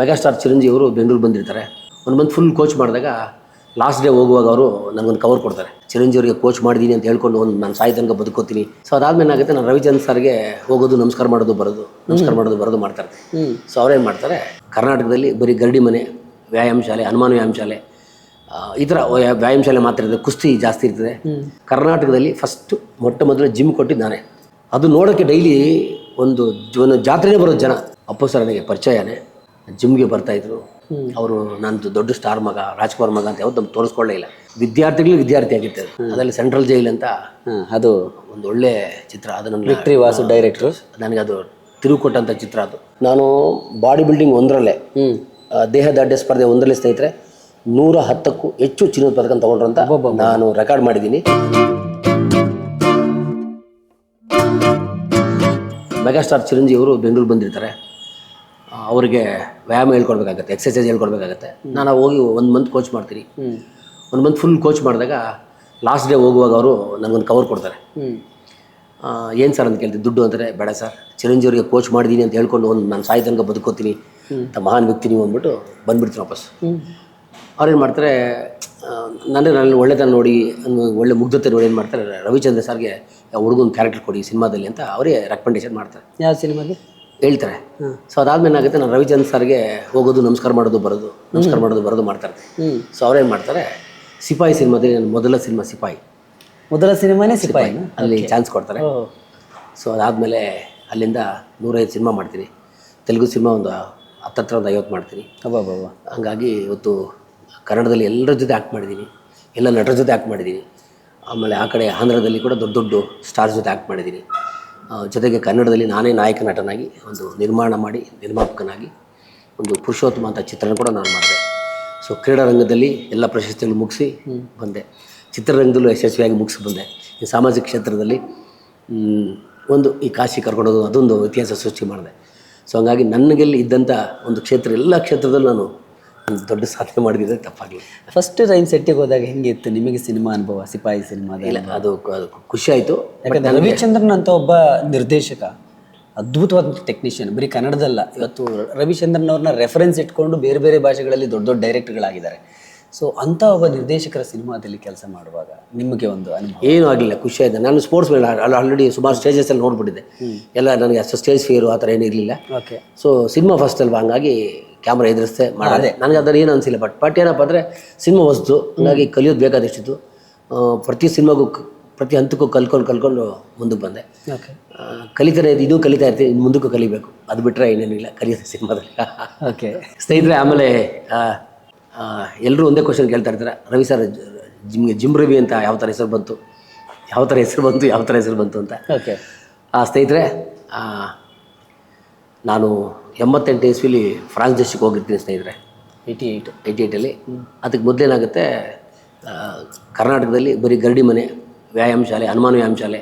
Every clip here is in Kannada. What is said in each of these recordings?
ಮೆಗಾಸ್ಟಾರ್ ಚಿರಂಜೀವಿ ಅವರು ಬೆಂಗಳೂರು ಬಂದಿರ್ತಾರೆ. ಒಂದು ಬಂದು ಫುಲ್ ಕೋಚ್ ಮಾಡಿದಾಗ ಲಾಸ್ಟ್ ಡೇ ಹೋಗುವಾಗ ಅವರು ನನಗೊಂದು ಕವರ್ ಕೊಡ್ತಾರೆ. ಚಿರಂಜೀವಿ ಅವರಿಗೆ ಕೋಚ್ ಮಾಡಿದ್ದೀನಿ ಅಂತ ಹೇಳ್ಕೊಂಡು ಒಂದು ನಾನು ಸಾಯಿ ತನಕ ಬದುಕೋತೀನಿ. ಸೊ ಅದಾದ್ಮೇಲೆ ಏನಾಗುತ್ತೆ ನಾನು ರವಿಚಂದ್ರ ಸರ್ಗೆ ಹೋಗೋದು ನಮಸ್ಕಾರ ಮಾಡೋದು ಬರೋದು ನಮಸ್ಕಾರ ಮಾಡೋದು ಬರೋದು ಮಾಡ್ತಾರೆ. ಸೊ ಅವ್ರೇನು ಮಾಡ್ತಾರೆ ಕರ್ನಾಟಕದಲ್ಲಿ ಬರೀ ಗರಡಿ ಮನೆ ವ್ಯಾಯಾಮ ಶಾಲೆ ಹನುಮಾನ ವ್ಯಾಯಾಮ ಶಾಲೆ ಈ ಥರ ವ್ಯಾಯಾಮ ಶಾಲೆ ಮಾತ್ರ ಇರ್ತದೆ ಕುಸ್ತಿ ಜಾಸ್ತಿ ಇರ್ತದೆ. ಕರ್ನಾಟಕದಲ್ಲಿ ಫಸ್ಟ್ ಮೊಟ್ಟ ಮೊದಲು ಜಿಮ್ ಕೊಟ್ಟಿದ್ದಾನೆ. ಅದು ನೋಡೋಕ್ಕೆ ಡೈಲಿ ಒಂದು ಒಂದು ಜಾತ್ರೆನೇ ಬರೋದು ಜನ. ಅಪ್ಪು ಸರ್ ನನಗೆ ಪರಿಚಯನೇ. ಜಿಮ್ಗೆ ಬರ್ತಾಯಿದ್ರು ಅವರು ನಂದು ದೊಡ್ಡ ಸ್ಟಾರ್ ಮಗ ರಾಜ್ಕುಮಾರ್ ಮಗ ಅಂತ ಯಾವತ್ತು ನಮ್ಗೆ ತೋರಿಸ್ಕೊಳ್ಳೇ ಇಲ್ಲ. ವಿದ್ಯಾರ್ಥಿಗಳು ವಿದ್ಯಾರ್ಥಿ ಆಗಿತ್ತು ಅದರಲ್ಲಿ ಸೆಂಟ್ರಲ್ ಜೈಲ್ ಅಂತ ಅದು ಒಂದು ಒಳ್ಳೆ ಚಿತ್ರ. ಅದು ನನ್ನ ವಿಕ್ಟ್ರಿ ವಾಸು ಡೈರೆಕ್ಟರ್ ನನಗೆ ಅದು ತಿರುವು ಕೊಟ್ಟಂಥ ಚಿತ್ರ ಅದು. ನಾನು ಬಾಡಿ ಬಿಲ್ಡಿಂಗ್ ಒಂದರಲ್ಲೇ ದೇಹ ದಾಡ್ಯ ಸ್ಪರ್ಧೆ ಒಂದರಲ್ಲಿ ಸ್ನೇಹಿತರೆ ನೂರ ಹತ್ತಕ್ಕೂ ಹೆಚ್ಚು ಚಿನ್ನದ ಪದಕ ತಗೊಂಡ್ರು ಅಂತ ನಾನು ರೆಕಾರ್ಡ್ ಮಾಡಿದ್ದೀನಿ. ಮೆಗಾಸ್ಟಾರ್ ಚಿರಂಜೀವಿ ಅವರು ಬೆಂಗಳೂರು ಬಂದಿರ್ತಾರೆ. ಅವರಿಗೆ ವ್ಯಾಯಾಮ ಹೇಳ್ಕೊಡ್ಬೇಕಾಗತ್ತೆ ಎಕ್ಸಸೈಸ್ ಹೇಳ್ಕೊಡ್ಬೇಕಾಗತ್ತೆ. ನಾನು ಹೋಗಿ ಒಂದು ಮಂತ್ ಕೋಚ್ ಮಾಡ್ತೀನಿ. ಒಂದು ಮಂತ್ ಫುಲ್ ಕೋಚ್ ಮಾಡಿದಾಗ ಲಾಸ್ಟ್ ಡೇ ಹೋಗುವಾಗ ಅವರು ನನಗೊಂದು ಕವರ್ ಕೊಡ್ತಾರೆ. ಏನು ಸರ್ ಅಂತ ಕೇಳ್ತೀನಿ ದುಡ್ಡು ಅಂತಾರೆ ಬೇಡ ಸರ್ ಚಿರಂಜೀವಿ ಅವರಿಗೆ ಕೋಚ್ ಮಾಡಿದ್ದೀನಿ ಅಂತ ಹೇಳ್ಕೊಂಡು ಒಂದು ನಾನು ಸಾಯಿ ತನಕ ಬದುಕೋತೀನಿ. ಅಂತ ಮಹಾನ್ ವ್ಯಕ್ತಿ ನೀವು ಅಂದ್ಬಿಟ್ಟು ಬಂದ್ಬಿಡ್ತೀನಿ ವಾಪಸ್. ಅವ್ರೇನು ಮಾಡ್ತಾರೆ ನನ್ನ ನನ್ನ ಒಳ್ಳೆತನ ನೋಡಿ ಒಳ್ಳೆ ಮುಗ್ಧತೆ ನೋಡಿ ಏನು ಮಾಡ್ತಾರೆ ರವಿಚಂದ್ರ ಸರ್ಗೆ ಹುಡುಗನ ಕ್ಯಾರೆಕ್ಟರ್ ಕೊಡಿ ಸಿನಿಮಾದಲ್ಲಿ ಅಂತ ಅವರೇ ರೆಕಮೆಂಡೇಶನ್ ಮಾಡ್ತಾರೆ. ಯಾವ ಸಿನಿಮಾಗೆ ಹೇಳ್ತಾರೆ. ಸೊ ಅದಾದ್ಮೇಲೆ ಏನಾಗುತ್ತೆ? ನಾನು ರವಿಚಂದ್ರ ಸರ್ಗೆ ಹೋಗೋದು ನಮಸ್ಕಾರ ಮಾಡೋದು ಬರೋದು ನಮಸ್ಕಾರ ಮಾಡೋದು ಬರೋದು ಮಾಡ್ತಾರೆ. ಹ್ಞೂ ಸೊ ಅವ್ರೇನು ಮಾಡ್ತಾರೆ? ಸಿಪಾಯಿ ಸಿನಿಮಾದಲ್ಲಿ ನನ್ನ ಮೊದಲ ಸಿನಿಮಾ ಸಿಪಾಯಿ. ಮೊದಲ ಸಿನಿಮಾನೇ ಸಿಪಾಯಿ. ಅಲ್ಲಿ ಚಾನ್ಸ್ ಕೊಡ್ತಾರೆ. ಸೊ ಅದಾದಮೇಲೆ ಅಲ್ಲಿಂದ ನೂರೈದು ಸಿನಿಮಾ ಮಾಡ್ತೀನಿ. ತೆಲುಗು ಸಿನಿಮಾ ಒಂದು ಹತ್ತತ್ರ ಒಂದು ಐವತ್ತು ಮಾಡ್ತೀನಿ. ಹಂಗಾಗಿ ಇವತ್ತು ಕನ್ನಡದಲ್ಲಿ ಎಲ್ಲರ ಜೊತೆ ಆ್ಯಕ್ಟ್ ಮಾಡಿದ್ದೀನಿ. ಎಲ್ಲ ನಟರ ಜೊತೆ ಆ್ಯಕ್ಟ್ ಮಾಡಿದ್ದೀನಿ. ಆಮೇಲೆ ಆ ಕಡೆ ಆಂಧ್ರದಲ್ಲಿ ಕೂಡ ದೊಡ್ಡ ದೊಡ್ಡ ಸ್ಟಾರ್ ಜೊತೆ ಆ್ಯಕ್ಟ್ ಮಾಡಿದ್ದೀನಿ. ಜೊತೆಗೆ ಕನ್ನಡದಲ್ಲಿ ನಾನೇ ನಾಯಕ ನಟನಾಗಿ ಒಂದು ನಿರ್ಮಾಣ ಮಾಡಿ ನಿರ್ಮಾಪಕನಾಗಿ ಒಂದು ಪುರುಷೋತ್ತಮ ಅಂತ ಚಿತ್ರಣ ಕೂಡ ನಾನು ಮಾಡಿದೆ. ಸೊ ಕ್ರೀಡಾ ರಂಗದಲ್ಲಿ ಎಲ್ಲ ಪ್ರಶಸ್ತಿಗಳು ಮುಗಿಸಿ ಬಂದೆ. ಚಿತ್ರರಂಗದಲ್ಲೂ ಯಶಸ್ವಿಯಾಗಿ ಮುಗಿಸಿ ಬಂದೆ. ಈ ಸಾಮಾಜಿಕ ಕ್ಷೇತ್ರದಲ್ಲಿ ಒಂದು ಈ ಕಾಶಿ ಕರ್ಕೊಂಡೋದು ಅದೊಂದು ಇತಿಹಾಸ ಸೃಷ್ಟಿ ಮಾಡಿದೆ. ಸೊ ಹಂಗಾಗಿ ನನಗೆಲ್ಲಿ ಇದ್ದಂಥ ಒಂದು ಕ್ಷೇತ್ರ ಎಲ್ಲ ಕ್ಷೇತ್ರದಲ್ಲೂ ನಾನು ದೊಡ್ಡ ಸಾಧನೆ ಮಾಡಿದ್ರೆ ತಪ್ಪಾಗಲಿ. ಫಸ್ಟ್ ಟೈಮ್ ಸೆಟ್ಟಿಗೆ ಹೋದಾಗ ಹೆಂಗಿತ್ತು ನಿಮಗೆ ಸಿನಿಮಾ ಅನುಭವ ಸಿಪಾಯಿ ಸಿನಿಮಾ ಇಲ್ಲ ಅದು ಖುಷಿ ಆಯಿತು. ಯಾಕಂದ್ರೆ ರವಿಚಂದ್ರನ್ ಅಂತ ಒಬ್ಬ ನಿರ್ದೇಶಕ ಅದ್ಭುತವಾದ ಟೆಕ್ನಿಷಿಯನ್ ಬರೀ ಕನ್ನಡದಲ್ಲ. ಇವತ್ತು ರವಿಚಂದ್ರನ್ ಅವ್ರನ್ನ ರೆಫರೆನ್ಸ್ ಇಟ್ಕೊಂಡು ಬೇರೆ ಬೇರೆ ಭಾಷೆಗಳಲ್ಲಿ ದೊಡ್ಡ ದೊಡ್ಡ ಡೈರೆಕ್ಟರ್ಗಳಾಗಿದ್ದಾರೆ ಸೊ ಅಂಥ ಒಬ್ಬ ನಿರ್ದೇಶಕರ ಸಿನಿಮಾದಲ್ಲಿ ಕೆಲಸ ಮಾಡುವಾಗ ನಿಮಗೆ ಒಂದು ಅನುಭವ? ಏನೂ ಆಗಲಿಲ್ಲ ಖುಷಿ ಆಯಿತು. ನಾನು ಸ್ಪೋರ್ಟ್ಸ್ ಮೇಲೆ ಆಲ್ರೆಡಿ ಸುಮಾರು ಸ್ಟೇಜಸಲ್ಲಿ ನೋಡ್ಬಿಟ್ಟಿದ್ದೆ. ಎಲ್ಲ ನನಗೆ ಅಷ್ಟು ಸ್ಟೇಜ್ ಫೇರು ಆ ಥರ ಏನೂ ಇರಲಿಲ್ಲ. ಓಕೆ ಸೊ ಸಿನಿಮಾ ಫಸ್ಟ್ ಅಲ್ವಾ? ಹಂಗಾಗಿ ಕ್ಯಾಮ್ರಾ ಎದುರಿಸ್ತೆ ಮಾಡಿದೆ. ನನಗೆ ಅದರ ಏನು ಅನಿಸಿಲ್ಲ. ಬಟ್ ಬಟ್ ಏನಪ್ಪ ಅಂದರೆ ಸಿನಿಮಾ ವಸ್ತು ಹಾಗಾಗಿ ಕಲಿಯೋದು ಬೇಕಾದಷ್ಟಿತ್ತು. ಪ್ರತಿ ಸಿನಿಮಾಗೂ ಪ್ರತಿ ಹಂತಕ್ಕೂ ಕಲ್ಕೊಂಡು ಕಲ್ಕೊಂಡು ಮುಂದಕ್ಕೆ ಬಂದೆ. ಕಲಿತಾರೆ ಇದು ಕಲಿತಾ ಇರ್ತೀನಿ. ಇನ್ನು ಮುಂದಕ್ಕೂ ಕಲಿಬೇಕು. ಅದು ಬಿಟ್ಟರೆ ಏನೇನಿಲ್ಲ ಕಲಿಯೋದು ಸಿನಿಮಾದಲ್ಲಿ. ಓಕೆ. ಸ್ನೇಹಿತರೆ ಆಮೇಲೆ ಎಲ್ಲರೂ ಒಂದೇ ಕ್ವಶನ್ ಕೇಳ್ತಾ ಇರ್ತಾರೆ. ರವಿ ಸರ್ ಜಿಮ್ಗೆ ಜಿಮ್ ರವಿ ಅಂತ ಯಾವ ಥರ ಹೆಸರು ಬಂತು? ಯಾವ ಥರ ಹೆಸರು ಬಂತು? ಯಾವ ಥರ ಹೆಸರು ಬಂತು ಅಂತ. ಓಕೆ. ಆ ಸ್ನೇಹಿತರೆ ನಾನು ಎಂಬತ್ತೆಂಟು ಇಸ್ವಿಲಿ ಫ್ರಾನ್ಸ್ ದೇಶಕ್ಕೆ ಹೋಗಿರ್ತೀನಿ ಸ್ನೇಹಿತರೆ. ಏಯ್ಟಿ ಏಯ್ಟ್ ಏಯ್ಟಿ ಏಯ್ಟಲ್ಲಿ ಅದಕ್ಕೆ ಮೊದಲೇನಾಗುತ್ತೆ ಕರ್ನಾಟಕದಲ್ಲಿ ಬರೀ ಗರಡಿ ಮನೆ ವ್ಯಾಯಾಮ ಶಾಲೆ ಹನುಮಾನ ವ್ಯಾಯಾಮ ಶಾಲೆ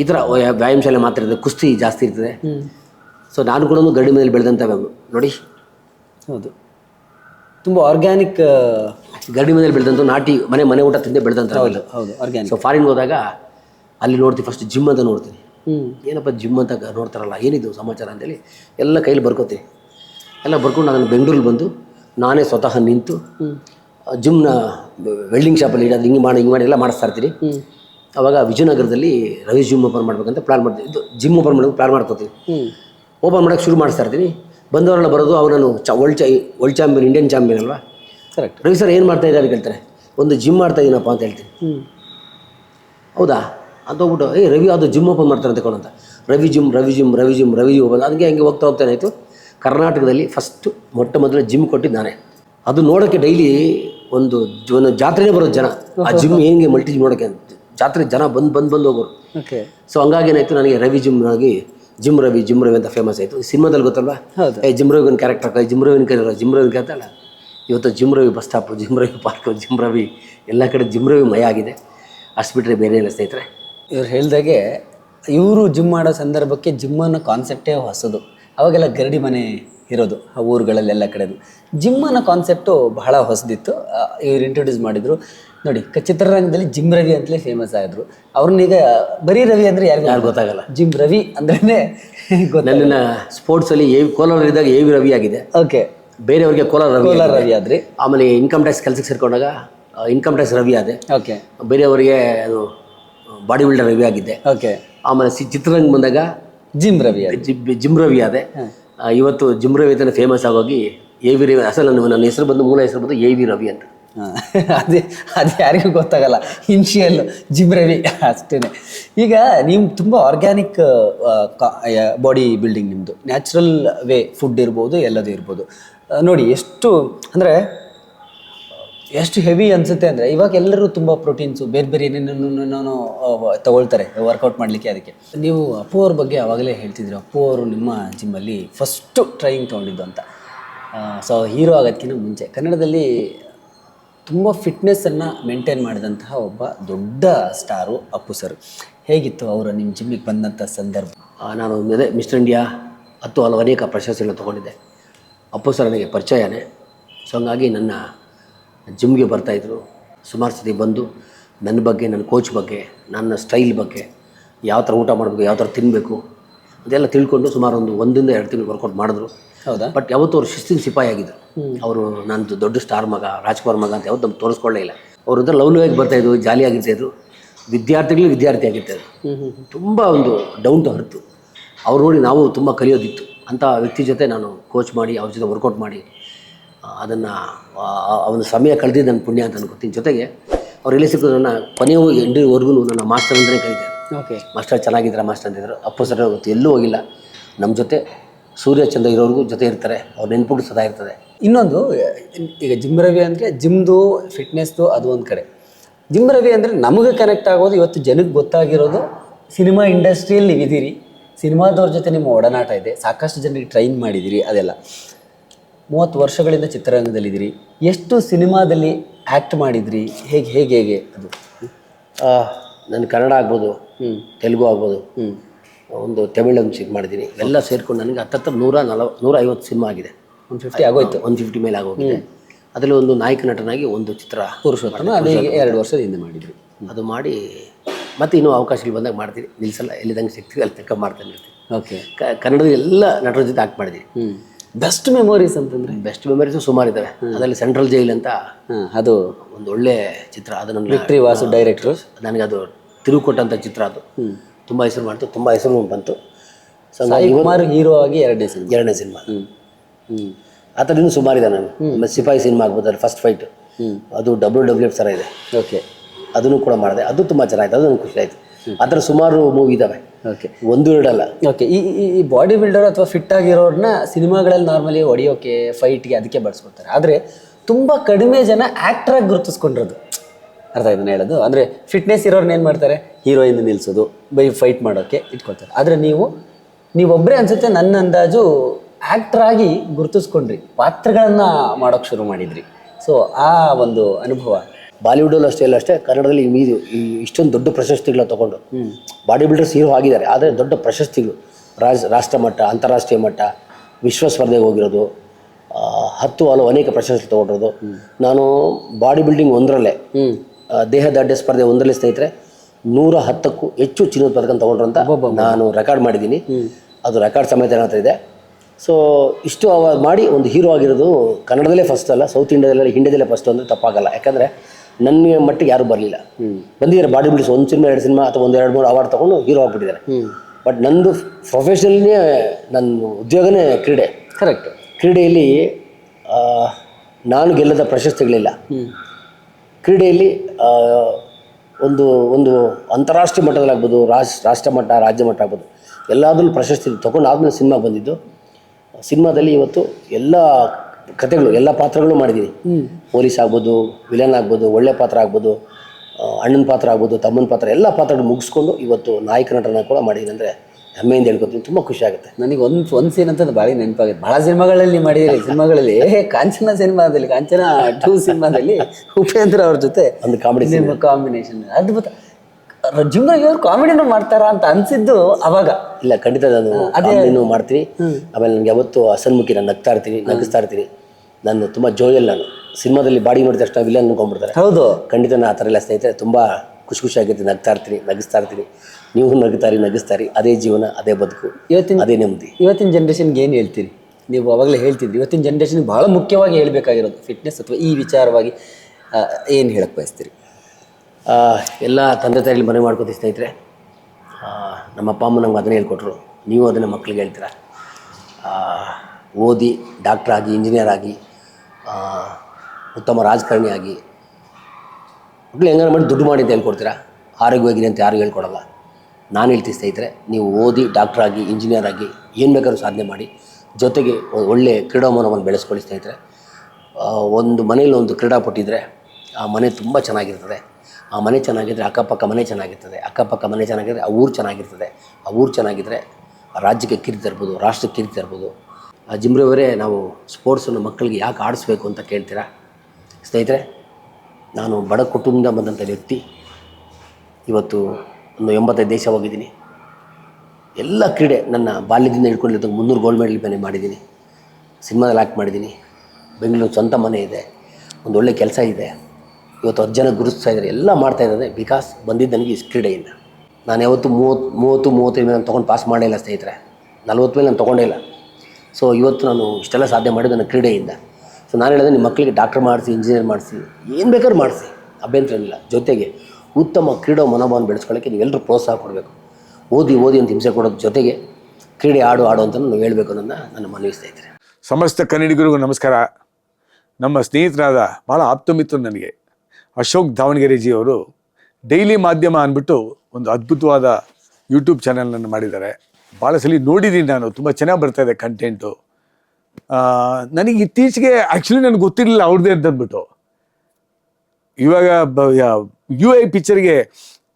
ಈ ಥರ ವ್ಯಾಯಾಮ ಶಾಲೆ ಮಾತ್ರ ಇರ್ತದೆ ಕುಸ್ತಿ ಜಾಸ್ತಿ ಇರ್ತದೆ. ಸೊ ನಾನು ಕೂಡ ಗರಡಿ ಮನೆಯಲ್ಲಿ ಬೆಳೆದಂಥ ನೋಡಿ. ಹೌದು. ತುಂಬ ಆರ್ಗ್ಯಾನಿಕ್ ಗರಡಿ ಮನೆಯಲ್ಲಿ ಬೆಳೆದಂಥ ನಾಟಿ ಮನೆ ಮನೆ ಊಟ ತಿಂದೆ ಬೆಳೆದಂಥ ಹೌದು ಹೌದು ಆರ್ಗ್ಯಾನಿಕ್ ಸೊ ಫಾರಿನ್ ಹೋದಾಗ ಅಲ್ಲಿ ನೋಡ್ತೀನಿ ಫಸ್ಟ್ ಜಿಮ್ ಅಂತ ನೋಡ್ತೀನಿ. ಏನಪ್ಪ ಜಿಮ್ ಅಂತ ನೋಡ್ತಾರಲ್ಲ ಏನಿದು ಸಮಾಚಾರ ಅಂತೇಳಿ ಎಲ್ಲ ಕೈಲಿ ಬರ್ಕೋತೀನಿ ಎಲ್ಲ ಬರ್ಕೊಂಡು ನಾನು ಬೆಂಗಳೂರಲ್ಲಿ ಬಂದು ನಾನೇ ಸ್ವತಃ ನಿಂತು ಜಿಮ್ನ ವೆಲ್ಡಿಂಗ್ ಶಾಪಲ್ಲಿ ಇಡೋದು ಹಿಂಗೆ ಮಾಡಿ ಹಿಂಗೆ ಮಾಡಿ ಎಲ್ಲ ಮಾಡಿಸ್ತಾ ಇರ್ತೀನಿ. ಅವಾಗ ವಿಜಯನಗರದಲ್ಲಿ ರವಿ ಜಿಮ್ ಓಪನ್ ಮಾಡಬೇಕಂತ ಪ್ಲಾನ್ ಮಾಡ್ತೀನಿ ಇದು ಜಿಮ್ ಓಪನ್ ಮಾಡೋದು ಪ್ಲಾನ್ ಮಾಡ್ಕೋತೀನಿ. ಓಪನ್ ಮಾಡೋಕ್ಕೆ ಶುರು ಮಾಡಿಸ್ತಾ ಇರ್ತೀನಿ. ಬಂದವರೆಲ್ಲ ಬರೋದು ಅವ್ರು ನಾನು ಚ ವರ್ಲ್ಡ್ ಚ ವರ್ಲ್ಡ್ ಚಾಂಪಿಯನ್ ಇಂಡಿಯನ್ ಚಾಂಪಿಯನ್ ಅಲ್ವಾ? ಕರೆಕ್ಟ್ ರವಿ ಸರ್ ಏನು ಮಾಡ್ತಾ ಇದ್ದಾರೆ ಕೇಳ್ತಾರೆ. ಒಂದು ಜಿಮ್ ಮಾಡ್ತಾ ಇದ್ದೀನಪ್ಪ ಅಂತ ಹೇಳ್ತೀನಿ. ಹ್ಞೂ ಹೌದಾ? ಅಂತ ಹೋಗ್ಬಿಟ್ಟು ಏ ರವಿ ಅದು ಜಿಮ್ ಓಪನ್ ಮಾಡ್ತಾರೆ ಅಂತ ಅಂತ Ravi gym Ravi gym Ravi gym Ravi gym open ಅದಕ್ಕೆ ಹಂಗೆ ಹೋಗ್ತಾ ಹೋಗ್ತಾನೆ ಆಯಿತು ಕರ್ನಾಟಕದಲ್ಲಿ ಫಸ್ಟ್ ಮೊಟ್ಟ ಮೊದಲು ಜಿಮ್ ಕೊಟ್ಟಿದ್ದು ನಾನೇ ಅದು ನೋಡೋಕ್ಕೆ ಡೈಲಿ ಒಂದು ಒಂದು ಜಾತ್ರೆನೇ ಬರೋದು ಜನ. ಆ ಜಿಮ್ ಹೆಂಗೆ ಮಲ್ಟಿ ಜಿಮ್ ನೋಡೋಕ್ಕೆ ಅಂತ. ಜಾತ್ರೆ ಜನ ಬಂದು ಬಂದು ಬಂದು ಹೋಗೋರು. ಓಕೆ. ಸೊ ಹಂಗಾಗಿ ಏನಾಯಿತು? ನನಗೆ ರವಿ ಜಿಮ್ ಆಗಿ ಜಿಮ್ ರವಿ ಜಿಮ್ ರವಿ ಅಂತ ಫೇಮಸ್ ಆಯಿತು. ಸಿನಿಮಾದಲ್ಲಿ ಗೊತ್ತಲ್ವಾ. ಏ ಜಿಮ್ ರವಿನ ಕ್ಯಾರೆಕ್ಟರ್ ಜಿಮ್ ರವಿನ ಕೈ ಜಿಮ್ ರವಿನ ಕೇಳ್ತಾಳ? ಇವತ್ತು Jim Ravi bus stop Jim Ravi park Jim Ravi ಎಲ್ಲ ಕಡೆ ಜಿಮ್ ರವಿ ಮಯ ಆಗಿದೆ. ಅಷ್ಟು ಬಿಟ್ಟರೆ ಬೇರೆ ಇಲ್ಲ ಸ್ನೇಹಿತರೆ. ಇವ್ರು ಹೇಳಿದಾಗೆ ಇವರು ಜಿಮ್ ಮಾಡೋ ಸಂದರ್ಭಕ್ಕೆ ಜಿಮ್ ಅನ್ನೋ ಕಾನ್ಸೆಪ್ಟೇ ಹೊಸದು. ಅವಾಗೆಲ್ಲ ಗರಡಿ ಮನೆ ಇರೋದು ಆ ಊರುಗಳಲ್ಲೆಲ್ಲ ಕಡೆದು. ಜಿಮ್ ಅನ್ನೋ ಕಾನ್ಸೆಪ್ಟು ಬಹಳ ಹೊಸದಿತ್ತು. ಇವ್ರು ಇಂಟ್ರೊಡ್ಯೂಸ್ ಮಾಡಿದರು. ನೋಡಿ ಕ- ಚಿತ್ರರಂಗದಲ್ಲಿ ಜಿಮ್ ರವಿ ಅಂತಲೇ ಫೇಮಸ್ ಆಗಿದ್ರು ಅವ್ರನ್ನೀಗ ಬರೀ ರವಿ ಅಂದರೆ ಯಾರಿಗೂ ಯಾರು ಗೊತ್ತಾಗಲ್ಲ. ಜಿಮ್ ರವಿ ಅಂದ್ರೇ ನನ್ನ ಸ್ಪೋರ್ಟ್ಸಲ್ಲಿ ಎ ಕೋಲಾರ ಇದ್ದಾಗ ಎ ವಿ ರವಿ ಆಗಿದೆ. ಓಕೆ ಬೇರೆಯವ್ರಿಗೆ ಕೋಲಾರ ರವಿ ಕೋಲಾರ ರವಿ ಆದ್ರಿ. ಆಮೇಲೆ ಇನ್ಕಮ್ ಟ್ಯಾಕ್ಸ್ ಕೆಲಸಕ್ಕೆ ಸೇರ್ಕೊಂಡಾಗ ಇನ್ಕಮ್ ಟ್ಯಾಕ್ಸ್ ರವಿ ಆದೆ. ಓಕೆ ಬೇರೆಯವರಿಗೆ ಅದು ಬಾಡಿ ಬಿಲ್ಡರ್ ರವಿ ಆಗಿದ್ದೆ. ಓಕೆ ಆಮೇಲೆ ಸಿ ಚಿತ್ರರಂಗ ಬಂದಾಗ ಜಿಮ್ ರವಿ ಜಿ- ಜಿಮ್ ರವಿ ಆದೆ. ಆ, ಇವತ್ತು ಜಿಮ್ ರವಿ ಅಂತ ಫೇಮಸ್ ಆಗೋಗಿ ಎ ವಿ ರವಿ ಅಸಲು ನನ್ನ ನನ್ನ ಹೆಸರು ಬಂದು ಮೂಲ ಹೆಸರು ಬಂದು ಎ ವಿ ರವಿ ಅಂತ. ಹಾ. ಅದೇ ಅದು ಯಾರಿಗೂ ಗೊತ್ತಾಗಲ್ಲ. ಇನ್ಶಿಯಲ್ ಜಿಮ್ ರವಿ ಅಷ್ಟೇ ಈಗ ನೀವು ತುಂಬ ಆರ್ಗ್ಯಾನಿಕ್ ಬಾಡಿ ಬಿಲ್ಡಿಂಗ್ ನಿಮ್ಮದು ನ್ಯಾಚುರಲ್ ವೇ ಫುಡ್ ಇರ್ಬೋದು ಎಲ್ಲದೂ ಇರ್ಬೋದು. ಆ, ನೋಡಿ ಎಷ್ಟು ಅಂದರೆ ಎಷ್ಟು ಹೆವಿ ಅನ್ಸುತ್ತೆ ಅಂದರೆ ಇವಾಗ ಎಲ್ಲರೂ ತುಂಬ ಪ್ರೋಟೀನ್ಸು, ಬೇರೆ ಬೇರೆ ಏನೇನೋ ತಗೊಳ್ತಾರೆ ವರ್ಕೌಟ್ ಮಾಡಲಿಕ್ಕೆ ಅದಕ್ಕೆ. ನೀವು ಅಪ್ಪು ಅವ್ರ ಬಗ್ಗೆ ಅವಾಗಲೇ ಹೇಳ್ತಿದ್ರು, ಅಪ್ಪು ಅವರು ನಿಮ್ಮ ಜಿಮ್ಮಲ್ಲಿ ಫಸ್ಟು ಟ್ರೈನಿಂಗ್ ತೊಗೊಂಡಿದ್ದು ಅಂತ. ಸೊ ಹೀರೋ ಆಗೋದಕ್ಕಿಂತ ಮುಂಚೆ. ಕನ್ನಡದಲ್ಲಿ ತುಂಬ ಫಿಟ್ನೆಸ್ಸನ್ನು ಮೇಂಟೈನ್ ಮಾಡಿದಂತಹ ಒಬ್ಬ ದೊಡ್ಡ ಸ್ಟಾರು ಅಪ್ಪು ಸರ್ ಹೇಗಿತ್ತು ಅವರು ನಿಮ್ಮ ಜಿಮ್ಮಿಗೆ ಬಂದಂಥ ಸಂದರ್ಭ? ನಾನು ಅದೇ ಮಿಸ್ಟರ್ ಇಂಡಿಯಾ ಹತ್ತು ಹಲವು ಅನೇಕ ಪ್ರಶಸ್ತಿಗಳನ್ನು ತೊಗೊಂಡಿದ್ದೆ. ಅಪ್ಪು ಸರ್ ನನಗೆ ಪರಿಚಯನೇ. ಸೊ ಹಂಗಾಗಿ ನನ್ನ ಜಿಮ್ಗೆ ಬರ್ತಾಯಿದ್ರು ಸುಮಾರು ಸತಿ ಬಂದು ನನ್ನ ಬಗ್ಗೆ ನನ್ನ ಕೋಚ್ ಬಗ್ಗೆ ನನ್ನ ಸ್ಟೈಲ್ ಬಗ್ಗೆ ಯಾವ ಥರ ಊಟ ಮಾಡಬೇಕು ಯಾವ ಥರ ತಿನ್ನಬೇಕು ಅದೆಲ್ಲ ತಿಳ್ಕೊಂಡು ಸುಮಾರು ಒಂದು ಒಂದಿಂದ ಎರಡು ತಿಂಗಳು ವರ್ಕೌಟ್ ಮಾಡಿದ್ರು. ಹೌದಾ? ಬಟ್ ಯಾವತ್ತೂ ಅವರು ಶಿಸ್ತಿನ ಸಿಪಾಯಿ ಆಗಿದ್ರು. ಅವರು ನಂದು ದೊಡ್ಡ ಸ್ಟಾರ್ ಮಗ ರಾಜ್ಕುಮಾರ್ ಮಗ ಅಂತ ಯಾವತ್ತು ನಮ್ಗೆ ತೋರಿಸ್ಕೊಳ್ಳೇ ಇಲ್ಲ. ಅವ್ರ ಹತ್ರ ಲವ್ಲಿಯಾಗಿ ಬರ್ತಾಯಿದ್ರು ಜಾಲಿಯಾಗಿರ್ತಾಯಿದ್ರು ವಿದ್ಯಾರ್ಥಿಗಳು ವಿದ್ಯಾರ್ಥಿ ಆಗಿರ್ತಾಯಿದ್ರು ತುಂಬ ಒಂದು ಡೌನ್ ಟು ಹರ್ತು ಅವ್ರು ನೋಡಿ ನಾವು ತುಂಬ ಕಲಿಯೋದಿತ್ತು. ಅಂಥ ವ್ಯಕ್ತಿ ಜೊತೆ ನಾನು ಕೋಚ್ ಮಾಡಿ ಅವ್ರ ಜೊತೆ ವರ್ಕೌಟ್ ಮಾಡಿ ಅದನ್ನು ಅವನ ಸಮಯ ಕಳೆದಿದ್ದು ನನ್ನ ಪುಣ್ಯ ಅಂತ ಅನ್ಕೋತೀನಿ. ಜೊತೆಗೆ ಅವ್ರು ಎಲ್ಲಿ ಸಿಕ್ಕಿದ್ರು ನನ್ನ ಕೊನೆಯೂ ಎಂಡಿವರೆಗೂ ನನ್ನ ಮಾಸ್ಟರ್ ಅಂತಲೇ ಕರೀತಾರೆ. ಓಕೆ. ಮಾಸ್ಟರ್ ಚೆನ್ನಾಗಿದ್ದಾರೆ ಮಾಸ್ಟರ್ ಅಂತಿದ್ರು ಅಪ್ಪು ಸರ್ ಗೊತ್ತು ಎಲ್ಲೂ ಹೋಗಿಲ್ಲ. ನಮ್ಮ ಜೊತೆ ಸೂರ್ಯ ಚಂದ್ರ ಇರೋರಿಗೂ ಜೊತೆ ಇರ್ತಾರೆ. ಅವ್ರ ನೆನ್ಪುಗಳು ಸದಾ ಇರ್ತದೆ. ಇನ್ನೊಂದು ಈಗ ಜಿಮ್ ರವಿ ಅಂದರೆ ಜಿಮ್ದು ಫಿಟ್ನೆಸ್ದು ಅದು ಒಂದು ಕಡೆ. ಜಿಮ್ ರವಿ ಅಂದರೆ ನಮಗೆ ಕನೆಕ್ಟ್ ಆಗೋದು ಇವತ್ತು ಜನಕ್ಕೆ ಗೊತ್ತಾಗಿರೋದು ಸಿನಿಮಾ ಇಂಡಸ್ಟ್ರಿಯಲ್ಲಿ ನೀವಿದ್ದೀರಿ ಸಿನಿಮಾದವ್ರ ಜೊತೆ ನಿಮ್ಮ ಒಡನಾಟ ಇದೆ. ಸಾಕಷ್ಟು ಜನರಿಗೆ ಟ್ರೈನ್ ಮಾಡಿದ್ದೀರಿ ಅದೆಲ್ಲ. ಮೂವತ್ತು ವರ್ಷಗಳಿಂದ ಚಿತ್ರರಂಗದಲ್ಲಿದ್ದೀರಿ. ಎಷ್ಟು ಸಿನಿಮಾದಲ್ಲಿ ಆ್ಯಕ್ಟ್ ಮಾಡಿದ್ರಿ? ಹೇಗೆ ಹೇಗೆ ಹೇಗೆ ಅದು? ನನ್ನ ಕನ್ನಡ ಆಗ್ಬೋದು ಹ್ಞೂ ತೆಲುಗು ಆಗ್ಬೋದು ಹ್ಞೂ ಒಂದು ತಮಿಳು ಸಿನಿಮಾ ಮಾಡಿದ್ದೀನಿ. ಎಲ್ಲ ಸೇರಿಕೊಂಡು ನನಗೆ ಹತ್ತತ್ರ ನೂರ ನಲವ ನೂರ ಐವತ್ತು ಸಿನಿಮಾ ಆಗಿದೆ. ಒಂದು ಫಿಫ್ಟಿ ಆಗೋಯ್ತು. ಒನ್ ಫಿಫ್ಟಿ ಮೇಲೆ ಆಗೋಗಿದೆ. ಅದರಲ್ಲಿ ಒಂದು ನಾಯಕ ನಟನಾಗಿ ಒಂದು ಚಿತ್ರ ಪುರುಷೋತ್ತಮ ಅದು ಎರಡು ವರ್ಷದ ಹಿಂದೆ ಮಾಡಿದ್ವಿ ಅದು ಮಾಡಿ ಮತ್ತೆ ಇನ್ನೂ ಅವಕಾಶಗಳು ಬಂದಾಗ ಮಾಡ್ತೀನಿ. ನಿಲ್ಸಲ್ಲ ಎಲ್ಲಿದಂಗೆ ಸಿಗ್ತೀವಿ ಅಲ್ಲಿ ತಕ್ಕ ಮಾಡ್ತಾನೆ ಇರ್ತೀನಿ ಓಕೆ. ಕ- ಕನ್ನಡದ ಎಲ್ಲ ನಟರ ಜೊತೆ ಆಕ್ಟ್ ಮಾಡಿದ್ದೀನಿ. ಹ್ಞೂ ಬೆಸ್ಟ್ ಮೆಮೊರೀಸ್ ಅಂತಂದ್ರೆ? ಬೆಸ್ಟ್ ಮೆಮೊರೀಸ್ ಸುಮಾರು ಇದ್ದಾವೆ ಅದರಲ್ಲಿ ಸೆಂಟ್ರಲ್ ಜೈಲ್ ಅಂತ ಅದು ಒಂದು ಒಳ್ಳೆ ಚಿತ್ರ. ಅದು ನನ್ನ ವಿಕ್ಟ್ರಿ ವಾಸು ಡೈರೆಕ್ಟ್ರು ನನಗೆ ಅದು ತಿರುಕೊಟ್ಟಂತ ಕೊಟ್ಟಂಥ ಚಿತ್ರ ಅದು. ತುಂಬಾ ತುಂಬ ಹೆಸರು ಮಾಡ್ತು ತುಂಬ ಹೆಸರು ಬಂತು. ಸುಮಾರು ಹೀರೋ ಆಗಿ ಎರಡನೇ ಸಿನಿಮಾ ಎರಡನೇ ಸಿನಿಮಾ ಹ್ಞೂ ಹ್ಞೂ ಆ ಥರ ಇನ್ನೂ ಸುಮಾರಿದೆ ನಾನು ಆಮೇಲೆ ಸಿಪಾಯಿ ಸಿನಿಮಾ ಆಗ್ಬೋದು ಫಸ್ಟ್ ಫೈಟ್ ಹ್ಞೂ ಅದು ಡಬ್ಲ್ಯೂ ಡಬ್ಲ್ಯೂ ಎಫ್ ಥರ ಇದೆ. ಓಕೆ ಅದನ್ನು ಕೂಡ ಮಾಡಿದೆ. ಅದು ತುಂಬ ಚೆನ್ನಾಗಿದೆ ಅದು ನನಗೆ ಖುಷಿ ಆಯಿತು. ಆ ಥರ ಸುಮಾರು ಮೂವಿ ಇದ್ದಾವೆ ಓಕೆ ಒಂದು ಎರಡಲ್ಲ. ಓಕೆ ಈ ಈ- ಬಾಡಿ ಬಿಲ್ಡರ್ ಅಥವಾ ಫಿಟ್ ಆಗಿರೋರನ್ನ ಸಿನಿಮಾಗಳಲ್ಲಿ ನಾರ್ಮಲಿ ಹೊಡಿಯೋಕೆ ಫೈಟ್ಗೆ ಅದಕ್ಕೆ ಬಳಸ್ಕೊಳ್ತಾರೆ ಆದರೆ ತುಂಬ ಕಡಿಮೆ ಜನ ಆ್ಯಕ್ಟ್ರಾಗಿ ಗುರುತಿಸ್ಕೊಂಡಿರೋದು. ಅರ್ಥ ಆಯ್ತು ಹೇಳೋದು? ಅಂದರೆ ಫಿಟ್ನೆಸ್ ಇರೋರ್ನ ಏನು ಮಾಡ್ತಾರೆ? ಹೀರೋಯಿನ್ ನಿಲ್ಲಿಸೋದು ಬೈ ಫೈಟ್ ಮಾಡೋಕ್ಕೆ ಇಟ್ಕೊಳ್ತಾರೆ. ಆದರೆ ನೀವು ನೀವೊಬ್ಬರೇ ಅನ್ಸುತ್ತೆ ನನ್ನ ಅಂದಾಜು ಆ್ಯಕ್ಟ್ರಾಗಿ ಗುರುತಿಸ್ಕೊಂಡ್ರಿ ಪಾತ್ರಗಳನ್ನು ಮಾಡೋಕ್ಕೆ ಶುರು ಮಾಡಿದ್ರಿ. ಸೊ ಆ ಒಂದು ಅನುಭವ ಬಾಲಿವುಡಲ್ಲೂ ಅಷ್ಟೇ ಇಲ್ಲ ಅಷ್ಟೇ ಕನ್ನಡದಲ್ಲಿ ಈ ಈ ಇಷ್ಟೊಂದು ದೊಡ್ಡ ಪ್ರಶಸ್ತಿಗಳನ್ನ ತಗೊಂಡು ಬಾಡಿ ಬಿಲ್ಡರ್ಸ್ ಹೀರೋ ಆಗಿದ್ದಾರೆ ಆದರೆ ದೊಡ್ಡ ಪ್ರಶಸ್ತಿಗಳು. ರಾಜ್ ರಾಷ್ಟ್ರ ಮಟ್ಟ ಅಂತಾರಾಷ್ಟ್ರೀಯ ಮಟ್ಟ ವಿಶ್ವ ಸ್ಪರ್ಧೆಗೆ ಹೋಗಿರೋದು ಹತ್ತು ಹಲವು ಅನೇಕ ಪ್ರಶಸ್ತಿ ತೊಗೊಂಡಿರೋದು. ನಾನು ಬಾಡಿ ಬಿಲ್ಡಿಂಗ್ ಒಂದರಲ್ಲೇ ಹ್ಞೂ ಆ, ದೇಹ ದಾಢ್ಯ ಸ್ಪರ್ಧೆ ಒಂದರಲ್ಲಿ ಸ್ನೇಹಿತರೆ ನೂರ ಹತ್ತಕ್ಕೂ ಹೆಚ್ಚು ಚಿನ್ನದ ಪದಕ ತೊಗೊಂಡ್ರಂತ ಅಂತ ನಾನು ರೆಕಾರ್ಡ್ ಮಾಡಿದ್ದೀನಿ. ಅದು ರೆಕಾರ್ಡ್ ಸಮೇತ ಹತ್ರ ಇದೆ. ಸೊ ಇಷ್ಟು ಅವ ಮಾಡಿ ಒಂದು ಹೀರೋ ಆಗಿರೋದು ಕನ್ನಡದಲ್ಲೇ ಫಸ್ಟ್ ಅಲ್ಲ ಸೌತ್ ಇಂಡಿಯಾದಲ್ಲೇ ಇಂಡಿಯಾದಲ್ಲೇ ಫಸ್ಟ್ ಅಂದರೆ ತಪ್ಪಾಗಲ್ಲ. ಯಾಕಂದರೆ ನನ್ನ ಮಟ್ಟಿಗೆ ಯಾರು ಬರಲಿಲ್ಲ. ಬಂದಿದ್ದಾರೆ ಬಾಡಿ ಬಿಲ್ಡರ್ಸ್ ಒಂದು ಸಿನಿಮಾ ಎರಡು ಸಿನಿಮಾ ಅಥವಾ ಒಂದು ಎರಡು ಮೂರು ಅವಾರ್ಡ್ ತೊಗೊಂಡು ಹೀರೋ ಆಗಿಬಿಟ್ಟಿದ್ದಾರೆ. ಬಟ್ ನಂದು ಪ್ರೊಫೆಷನಲ್ನೇ ನನ್ನ ಉದ್ಯೋಗನೇ ಕ್ರೀಡೆ. ಕರೆಕ್ಟ್ ಕ್ರೀಡೆಯಲ್ಲಿ ನಾನು ಗೆಲ್ಲದ ಪ್ರಶಸ್ತಿಗಳಿಲ್ಲ. ಕ್ರೀಡೆಯಲ್ಲಿ ಒಂದು ಒಂದು ಅಂತಾರಾಷ್ಟ್ರೀಯ ಮಟ್ಟದಲ್ಲಾಗ್ಬೋದು ರಾಷ್ಟ್ರ ರಾಷ್ಟ್ರ ಮಟ್ಟ ರಾಜ್ಯ ಮಟ್ಟ ಆಗ್ಬೋದು ಎಲ್ಲದರಲ್ಲೂ ಪ್ರಶಸ್ತಿ ತೊಗೊಂಡು ಆದಮೇಲೆ ಸಿನಿಮಾ ಬಂದಿದ್ದು. ಸಿನಿಮಾದಲ್ಲಿ ಇವತ್ತು ಎಲ್ಲ ಕಥೆಗಳು ಎಲ್ಲ ಪಾತ್ರಗಳು ಮಾಡಿದ್ದೀನಿ ಪೊಲೀಸ್ ಆಗ್ಬೋದು ವಿಲನ್ ಆಗ್ಬೋದು ಒಳ್ಳೆ ಪಾತ್ರ ಆಗ್ಬೋದು ಅಣ್ಣನ ಪಾತ್ರ ಆಗ್ಬೋದು ತಮ್ಮನ ಪಾತ್ರ ಎಲ್ಲ ಪಾತ್ರಗಳು ಮುಗಿಸ್ಕೊಂಡು ಇವತ್ತು ನಾಯಕ ನಟನ ಕೂಡ ಮಾಡಿದ್ದೀನಿ ಅಂದರೆ ಹೆಮ್ಮೆಯಿಂದ ಹೇಳ್ಕೊತೀನಿ ತುಂಬ ಖುಷಿ ಆಗುತ್ತೆ. ನನಗೆ ಒಂದು ಒಂದು ಸೀನ್ ಅಂತ ಭಾಳ ನೆನಪಾಗುತ್ತೆ. ಭಾಳ ಸಿನಿಮಾಗಳಲ್ಲಿ ಮಾಡಿದ್ದೀರಿ. ಮಾಡಿದಿರಿ ಸಿನಿಮಾಗಳಲ್ಲಿ ಕಾಂಚನ ಸಿನಿಮಾದಲ್ಲಿ ಕಾಂಚನ ಟೂ ಸಿನಿಮಾದಲ್ಲಿ ಉಪೇಂದ್ರ ಅವ್ರ ಜೊತೆ ಒಂದು ಕಾಮಿಡಿ ಸಿನಿಮಾ ಕಾಂಬಿನೇಷನ್ ಅದ್ಭುತ. ಜುಮ್ರ ಇವ್ರು ಕಾಮಿಡಿನೂ ಮಾಡ್ತಾರಾ ಅಂತ ಅನ್ಸಿದ್ದು ಅವಾಗ. ಇಲ್ಲ ಖಂಡಿತ ನಾನು ಅದೇನು ಮಾಡ್ತೀನಿ. ಆಮೇಲೆ ನನಗೆ ಯಾವತ್ತು ಹಸನ್ಮುಖಿ ನಾನು ನಗ್ತಾ ಇರ್ತೀನಿ ನಗಿಸ್ತಾ ಇರ್ತೀನಿ. ನಾನು ತುಂಬ ಜೋಯಲ್ ನಾನು. ಸಿನಿಮಾದಲ್ಲಿ ಬಾಡಿ ನೋಡಿದ ತಕ್ಷಣ ವಿಲನ್ ಅನ್ಕೊಂಡ್ಬಿಡ್ತಾರೆ. ಹೌದು. ಖಂಡಿತ ನಾನು ಆ ಥರ ಎಲ್ಲ ಸ್ನೇಹಿತರೆ ತುಂಬ ಖುಷಿ ಖುಷಿಯಾಗಿರ್ತೀನಿ ನಗ್ತಾ ಇರ್ತೀನಿ ನಗಿಸ್ತಾ ಇರ್ತೀನಿ. ನೀವು ನಗ್ತಾರಿ ನಗಿಸ್ತಾರಿ ಅದೇ ಜೀವನ ಅದೇ ಬದುಕು ಇವತ್ತಿನ ಅದೇ ನೆಮ್ಮದಿ. ಇವತ್ತಿನ ಜನ್ರೇಷನ್ಗೆ ಏನು ಹೇಳ್ತೀರಿ? ನೀವು ಅವಾಗಲೇ ಹೇಳ್ತಿದ್ರಿ ಇವತ್ತಿನ ಜನ್ರೇಷನ್ಗೆ ಭಾಳ ಮುಖ್ಯವಾಗಿ ಹೇಳಬೇಕಾಗಿರೋದು ಫಿಟ್ನೆಸ್ ಅಥವಾ ಈ ವಿಚಾರವಾಗಿ ಏನು ಹೇಳಕ್ಕೆ ಬಯಸ್ತೀರಿ? ಎಲ್ಲ ತಂದೆ ತಾಯಿಲಿ ಮನೆ ಮಾಡ್ಕೋತೀವಿ ಸ್ನೇಹಿತರೆ. ನಮ್ಮ ಅಪ್ಪ ಅಮ್ಮ ನಮ್ಗೆ ಅದನ್ನೇ ಹೇಳ್ಕೊಟ್ರು. ನೀವು ಅದನ್ನು ಮಕ್ಕಳಿಗೆ ಹೇಳ್ತೀರಾ? ಓದಿ ಡಾಕ್ಟ್ರಾಗಿ ಇಂಜಿನಿಯರ್ ಆಗಿ ಉತ್ತಮ ರಾಜಕಾರಣಿಯಾಗಿ ಮಕ್ಕಳು ಹೆಂಗಾರು ಮಾಡಿ ದುಡ್ಡು ಮಾಡಿ ಅಂತ ಹೇಳ್ಕೊಡ್ತೀರಾ ಆರೋಗ್ಯವಾಗಿರಿ ಅಂತ ಯಾರು ಹೇಳ್ಕೊಡಲ್ಲ. ನಾನು ಹೇಳ್ತೀನಿ ಸ್ನೇಹಿತರೆ, ನೀವು ಓದಿ ಡಾಕ್ಟ್ರ್ ಆಗಿ ಇಂಜಿನಿಯರ್ ಆಗಿ ಏನು ಬೇಕಾದ್ರೂ ಸಾಧನೆ ಮಾಡಿ, ಜೊತೆಗೆ ಒಳ್ಳೆ ಒಳ್ಳೆಯ ಕ್ರೀಡಾ ಮನೋವನ್ನು ಬೆಳೆಸ್ಕೊಳ್ಳಿ ಸ್ನೇಹಿತರೆ. ಒಂದು ಮನೇಲಿ ಒಂದು ಕ್ರೀಡಾ ಇದ್ದರೆ ಆ ಮನೆ ತುಂಬ ಚೆನ್ನಾಗಿರ್ತದೆ. ಆ ಮನೆ ಚೆನ್ನಾಗಿದ್ದರೆ ಅಕ್ಕಪಕ್ಕ ಮನೆ ಚೆನ್ನಾಗಿರ್ತದೆ, ಅಕ್ಕಪಕ್ಕ ಮನೆ ಚೆನ್ನಾಗಿದ್ದರೆ ಆ ಊರು ಚೆನ್ನಾಗಿರ್ತದೆ. ಆ ಊರು ಚೆನ್ನಾಗಿದ್ದರೆ ರಾಜ್ಯಕ್ಕೆ ಕೀರ್ತಿ ತರ್ಬೋದು, ರಾಷ್ಟ್ರಕ್ಕೆ ಕೀರ್ತಿ ತರ್ಬೋದು. ಜಿಮ್ರವರೇ ನಾವು ಸ್ಪೋರ್ಟ್ಸನ್ನು ಮಕ್ಕಳಿಗೆ ಯಾಕೆ ಆಡಿಸ್ಬೇಕು ಅಂತ ಕೇಳ್ತೀರಾ? ಸ್ನೇಹಿತರೆ, ನಾನು ಬಡ ಕುಟುಂಬದ ಬಂದಂಥ ವ್ಯಕ್ತಿ. ಇವತ್ತು ಒಂದು ಎಂಬತ್ತೈದು ದೇಶ ಹೋಗಿದ್ದೀನಿ. ಎಲ್ಲ ಕ್ರೀಡೆ ನನ್ನ ಬಾಲ್ಯದಿಂದ ಹಿಡ್ಕೊಂಡಿದ್ದು ಮುನ್ನೂರು ಗೋಲ್ಡ್ ಮೆಡಲ್ ಮೇಲೆ ಮಾಡಿದ್ದೀನಿ. ಸಿನಿಮಾದಲ್ಲಿ ಆ್ಯಕ್ಟ್ ಮಾಡಿದ್ದೀನಿ. ಬೆಂಗಳೂರು ಸ್ವಂತ ಮನೆ ಇದೆ. ಒಂದು ಒಳ್ಳೆ ಕೆಲಸ ಇದೆ. ಇವತ್ತು ಹತ್ತು ಜನ ಗುರುತಿಸ್ತಾ ಇದ್ದಾರೆ. ಎಲ್ಲ ಮಾಡ್ತಾ ಇದ್ದಾರೆ. ಬಿಕಾಸ್ ಬಂದಿದ್ದು ನನಗೆ ಈ ಕ್ರೀಡೆಯಿಂದ. ನಾನು ಯಾವತ್ತು ಮೂವತ್ತು ಮೂವತ್ತು, ಮೂವತ್ತೈದು ಮೇಲೆ ನಾನು ತೊಗೊಂಡು ಪಾಸ್ ಮಾಡೇ ಇಲ್ಲ ಸ್ನೇಹಿತರೆ. ನಲ್ವತ್ತು ಮೇಲೆ ನಾನು ತೊಗೊಂಡೇ ಇಲ್ಲ. ಸೊ ಇವತ್ತು ನಾನು ಇಷ್ಟೆಲ್ಲ ಸಾಧ್ಯ ಮಾಡಿದ್ದು ನನ್ನ ಕ್ರೀಡೆಯಿಂದ. ಸೊ ನಾನು ಹೇಳಿದೆ ನಿಮ್ಮ ಮಕ್ಕಳಿಗೆ ಡಾಕ್ಟರ್ ಮಾಡಿಸಿ, ಇಂಜಿನಿಯರ್ ಮಾಡಿಸಿ, ಏನು ಬೇಕಾದ್ರೂ ಮಾಡಿಸಿ. ಅಭ್ಯಂತರ ಇಲ್ಲ ಜೊತೆಗೆ ಉತ್ತಮ ಕ್ರೀಡಾ ಮನೋಭಾವನ ಬೆಳೆಸ್ಕೊಳ್ಳೋಕ್ಕೆ ನೀವೆಲ್ಲರೂ ಪ್ರೋತ್ಸಾಹ ಕೊಡಬೇಕು. ಓದಿ ಓದಿ ಅಂತ ಹಿಂಸೆ ಕೊಡೋದ್ರ ಜೊತೆಗೆ ಕ್ರೀಡೆ ಆಡು ಆಡು ಅಂತ ನಾವು ಹೇಳಬೇಕು ಅನ್ನೋದನ್ನ ನಾನು ಮನವಿಸ್ತಾ ಇದ್ದೀನಿ. ಸಮಸ್ತ ಕನ್ನಡಿಗರಿಗೂ ನಮಸ್ಕಾರ. ನಮ್ಮ ಸ್ನೇಹಿತರಾದ ಭಾಳ ಆಪ್ತಮಿತ್ರರು ನನಗೆ. ಅಶೋಕ್ ದಾವಣಗೆರೆ ಅವರು ಡೈಲಿ ಮಾಧ್ಯಮ ಅಂದ್ಬಿಟ್ಟು ಒಂದು ಅದ್ಭುತವಾದ ಯೂಟ್ಯೂಬ್ ಚಾನಲನ್ನು ಮಾಡಿದ್ದಾರೆ. ಭಾಳ ಸಲ ನೋಡಿದ್ದೀನಿ ನಾನು, ತುಂಬ ಚೆನ್ನಾಗಿ ಬರ್ತಾ ಇದೆ ಕಂಟೆಂಟು ನನಗೆ ಇತ್ತೀಚೆಗೆ ಆ್ಯಕ್ಚುಲಿ ನನಗೆ ಗೊತ್ತಿರಲಿಲ್ಲ ಅವ್ರದ್ದೇ ಅಂತ ಅಂದ್ಬಿಟ್ಟು. ಇವಾಗ ಯು ಐ ಪಿಕ್ಚರ್ಗೆ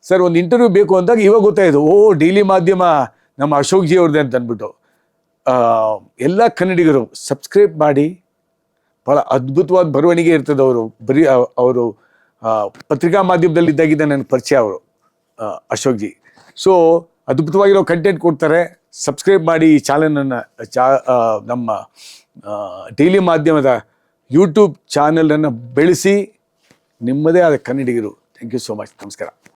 ಸರ್ ಒಂದು ಇಂಟರ್ವ್ಯೂ ಬೇಕು ಅಂದಾಗ ಇವಾಗ ಗೊತ್ತಾಯಿತು ಓ ಡೈಲಿ ಮಾಧ್ಯಮ ನಮ್ಮ ಅಶೋಕ್ ಜಿ ಅವ್ರದ್ದೇ ಅಂತ ಅಂದ್ಬಿಟ್ಟು. ಎಲ್ಲ ಕನ್ನಡಿಗರು ಸಬ್ಸ್ಕ್ರೈಬ್ ಮಾಡಿ ಭಾಳ ಅದ್ಭುತವಾದ ಬರವಣಿಗೆ ಇರ್ತದೆ ಅವರು, ಬರೀ ಅವರು ಪತ್ರಿಕಾ ಮಾಧ್ಯಮದಲ್ಲಿ ಇದ್ದಾಗಿದ್ದ ನನ್ನ ಪರಿಚಯ ಅವರು ಅಶೋಕ್ ಜಿ. ಸೊ ಅದ್ಭುತವಾಗಿರೋ ಕಂಟೆಂಟ್ ಕೊಡ್ತಾರೆ. ಸಬ್ಸ್ಕ್ರೈಬ್ ಮಾಡಿ ಈ ಚಾನಲನ್ನು ಚಾ ನಮ್ಮ ಡೈಲಿ ಮಾಧ್ಯಮದ ಯೂಟ್ಯೂಬ್ ಚಾನಲನ್ನು ಬೆಳೆಸಿ ನಿಮ್ಮದೇ ಆದ ಕನ್ನಡಿಗರು. ಥ್ಯಾಂಕ್ ಯು ಸೋ ಮಚ್ ನಮಸ್ಕಾರ.